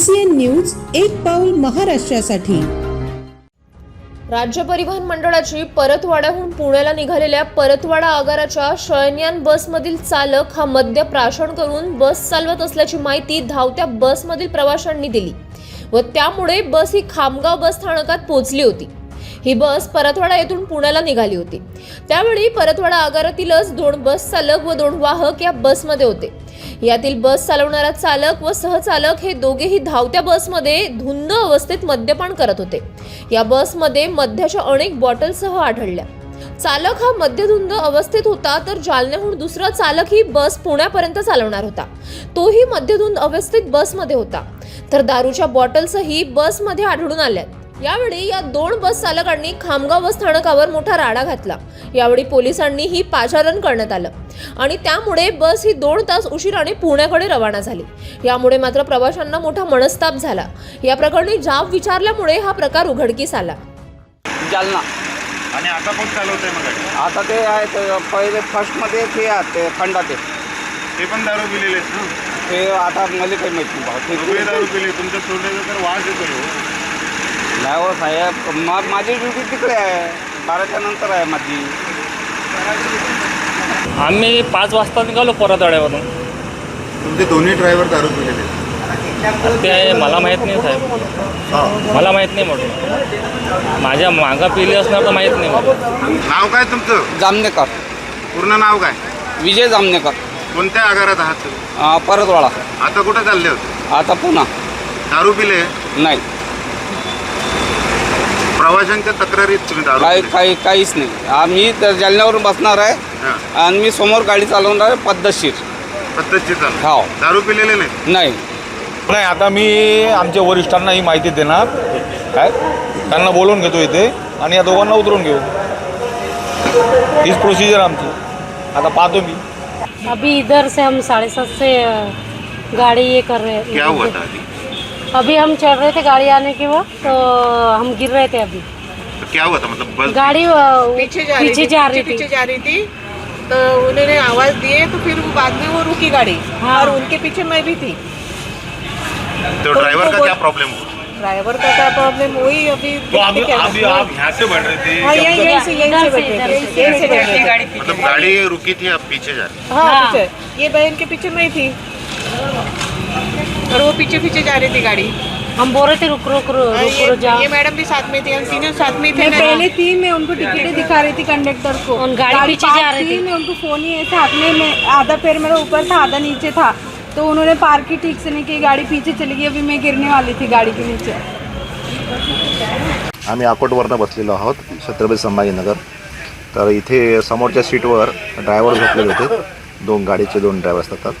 RCN news एक पाऊल महाराष्ट्रासाठी. राज्य परिवहन मंडळाची परतवाड्याहून पुण्याला निघालेल्या परतवाडा आगाराच्या शयनयान बसमधील चालक हा मद्य प्राशन करून बस चालवत असल्याची माहिती धावत्या बसमधील प्रवाशांनी दिली व त्यामुळे बस ही खामगाव बस स्थानकात पोहोचली होती. ही बस परतवाडा येथून पुण्याला निघाली होती. त्यावेळी परतवाडा आगारातीलच दोन बस चालक व दोन वाहक या बसमध्ये होते. यातील बस चालवणारा चालक व सहचालक हे दोघेही धावत्या बसमध्ये धुंद अवस्थेत मद्यपान करत होते. या बसमध्ये मद्याच्या अनेक बॉटलसह आढळल्या. चालक हा मद्यधुंद अवस्थेत होता तर जालन्याहून दुसरा चालक ही बस पुण्यापर्यंत चालवणार होता. तोही मद्यधुंद अवस्थेत बसमध्ये होता. तर दारूच्या बॉटल्सही बसमध्ये आढळून आल्यात. यावेळी या दोन बस चालकांनी खामगाव बस स्थानकावर मोठा राडा घातला. यावेळी पोलिसांनीही पाचारण करण्यात आलं. आणि त्यामुळे बस ही दोन तास उशिराने पुण्याकडे रवाना झाली. यामुळे मात्र प्रवाशांना मोठा मनस्ताप झाला. या प्रकरणी जाब विचारल्यामुळे हा प्रकार उघडकीस आला. जालना. आणि आता कोण चालवतंय मग गाडी? आता ते आहे ते पहिले फर्स्टमध्ये ते आहेत ते खंडा ते ते पण दारू पिलेले आहेत ना? ते आता मला काही माहिती नाही भाऊ. सगळे ते दारू पिले तुमच्या सोडल्याचा तर वास येतोय हो. नाही हो साहेब मा माझी ड्युटी तिकडे आहे. बाराच्या नंतर आहे माझी. आम्ही पाच वाजता निघालो परतवाड्यावरून. तुमचे दोन्ही ड्रायव्हर दारू पिलेले. ते मला माहीत नाही साहेब. मला माहीत नाही म्हणून. माझ्या मागं पिले असणार तर माहीत नाही नाव काय तुमचं? जामनेकर. पूर्ण नाव काय? विजय जामनेकर. कोणत्या आगारात आहात तुम्ही? अं, परतवाडा. आता कुठे चालले होते? आता पुन्हा. दारू पिले? नाही. प्रवाशांच्या तक्रारीत तुम्ही दारू काही पिले. काही काहीच नाही. आम्ही तर जालन्यावरून बसणार आहे हा, आणि मी समोर गाडी चालवणार आहे पद्धतशीर. पद्धतशीर चालू हो. दारू पिलेले नाही नाही. नाही आता मी आमच्या वरिष्ठांना ही माहिती देणार. काय? त्यांना बोलवून घेतो इथे आणि या दोघांना उतरून घेऊ. हीच प्रोसिजर आमची. आता पाहतो मी. अभी इधर से हम साढ़े सात से अ, गाड़ी ये कर रहे हैं. क्या हुआ था अभी? अभी हम चढ़ रहे थे गाड़ी आने के वक्त तो हम गिर रहे थे अभी। तो क्या हुआ था? मतलब बस गाड़ी पीछे जा रही पीछे थी जा रही पीछे जा रही थी। तो उन्होंने आवाज़ दिए तो फिर वो बाद में वो रुकी गाड़ी। हाँ। और उनके पीछे मैं भी थी। तो ड्राइवर का क्या प्रॉब्लम हुआ? ड्राइवर का क्या प्रॉब्लम वही अभी देखते क्या है। यहाँ से बढ़ रहे थे हाँ यहीं यहीं से यहीं से बैठे थे। से। यहीं से बैठे थे। मतलब गाड़ी रुकी थी अब पीछे जा रही हाँ। हाँ। ये बहन के पीछे मैं थी। और वो पीछे पीछे जा रही थी गाड़ी। हम बोल रहे थे रुक रुक रुक और रुक रुक ये, जाओ ये मैडम भी साथ में थी हम तीनों साथ में ही थे मैं ना। पहले थी मैं उनको टिकटें दिखा रही थी कंडक्टर को। और गाड़ी पीछे जा रही थी। मैं उनको फोन ही ऐसे हाथ में मैं आधा पैर मेरा ऊपर था आधा नीचे था। तो उन्होंने पार्क ही ठीक से नहीं की गाड़ी पीछे चली गई अभी मैं गिरने वाली थी गाड़ी के नीचे। आम्ही अकोटवरनं बसलेलो आहोत छत्रपती संभाजीनगर. तर इथे समोरच्या सीटवर ड्रायव्हर झोपलेले होते. दोन गाडीचे दोन ड्रायव्हर असतात.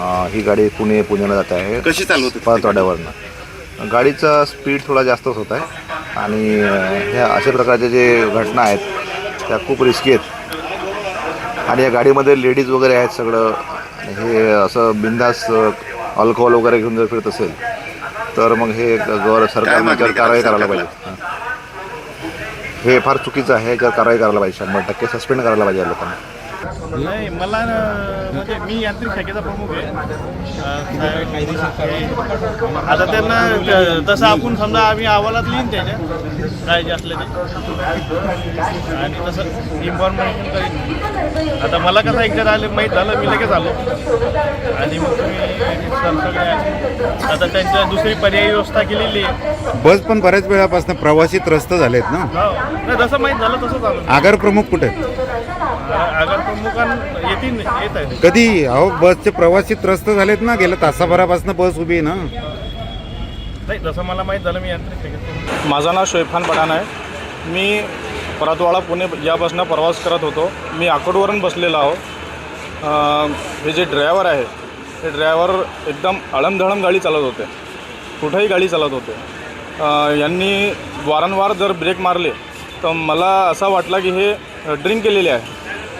ही गाडी पुणे पुण्याला जात आहे. कशी चालवत होती? परतवाड्यावरनं गाडीचा स्पीड थोडा जास्तच होत आहे. आणि ह्या अशा प्रकारच्या जे घटना आहेत त्या खूप रिस्की आहेत. आणि या गाडीमध्ये लेडीज वगैरे आहेत सगळं. हे असं बिंदास अल्कोहोल वगैरे घेऊन जर फिरत असेल तर मग हे गौर सरकारने याच्यावर कारवाई करा करायला पाहिजे. हां. फार चुकीचं आहे याच्यावर कारवाई करायला पाहिजे. शंभर टक्के सस्पेंड करायला पाहिजे लोकांना. नाही मला ना, म्हणजे मी यांत्रिक शाखेचा प्रमुख आहे. आता त्यांना तसं आपण समजा आम्ही अहवालात लिहिन त्याच्या काय जे असलं ते. आणि तसं इन्फॉर्मेशन करीन. आता मला कसं एकदा आले माहीत झालं मी लगेच आलो. आणि मग तुम्ही. आता त्यांच्या दुसरी पर्यायी व्यवस्था केलेली आहे. बस पण बऱ्याच वेळापासून प्रवासी त्रस्त झालेत ना? हो. नाही जसं माहीत झालं तसंच आलो. आगार प्रमुख कुठे? आहेत? येतील येत आहे कधी? अहो बसचे प्रवासी त्रस्त झालेत ना गेल्या तासाभरापासून बस उभी आहे ना. नाही जसं मला माहीत झालं मी यांत्रिक शाखेत माझं नाव शोएफान पठाण आहे मी परतवाडा पुणे यापासून प्रवास करत होतो. मी आकोडवरून बसलेलो आहो. हे जे ड्रायव्हर आहे ते ड्रायव्हर एकदम अळमधळम गाडी चालवत होते. कुठेही गाडी चालवत होते. यांनी वारंवार जर ब्रेक मारले तर मला असं वाटलं की हे ड्रिंक केलेले आहे.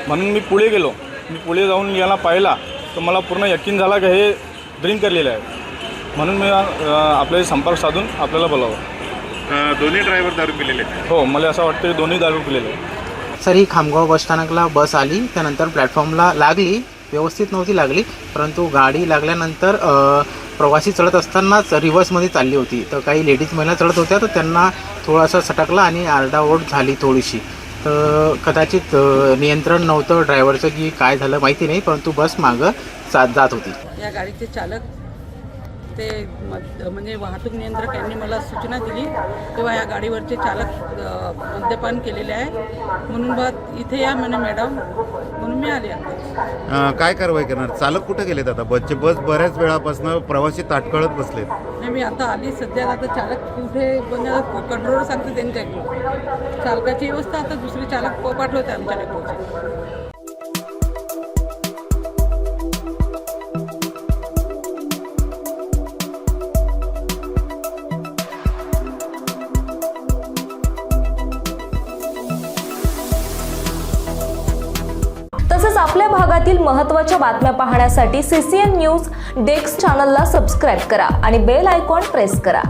म्हणून मी पुढे गेलो. मी पुढे जाऊन याला पाहिला. तर मला पूर्ण यकीन झाला की हे ड्रिंक केलेले आहे. म्हणून मी अं, आपल्याशी संपर्क साधून आपल्याला बोलावं. दोन्ही ड्रायव्हर दारू पिलेले हो मला असं वाटतं की दोन्ही दारू पिलेले आहे. सर ही खामगाव बसस्थानकला बस आली त्यानंतर प्लॅटफॉर्मला लागली व्यवस्थित नव्हती लागली परंतु गाडी लागल्यानंतर प्रवासी चढत असतानाच रिव्हर्समध्ये चालली होती. तर काही लेडीज महिला चढत होत्या तर त्यांना थोडासा सटकला आणि आरडाओरड झाली थोडीशी. तर कदाचित नियंत्रण नव्हतं ड्रायव्हरचं की काय झालं माहिती नाही परंतु बस मागं जात होती. या गाडीचे चालक ते म्हणजे वाहतूक नियंत्रक यांनी मला सूचना दिली तेव्हा या गाडीवरचे चालक मद्यपान केलेले आहे. म्हणून बा इथे या म्हणे मॅडम. म्हणून मी आले काय कारवाई करणार? चालक कुठे गेलेत आता? बसचे बस बऱ्याच वेळापासून प्रवासी ताटकळत बसलेत. नाही मी आता आली. सध्या आता चालक कुठे म्हणजे कंट्रोलर सांगते त्यांच्याकडे चालकाची व्यवस्था आता दुसरे चालक पाठवते आमच्या डेपोचे विदर्भातील महत्त्वाच्या बातम्या पाहण्यासाठी सीसीएन न्यूज डेस्क चॅनलला सबस्क्राईब करा आणि बेल आयकॉन प्रेस करा.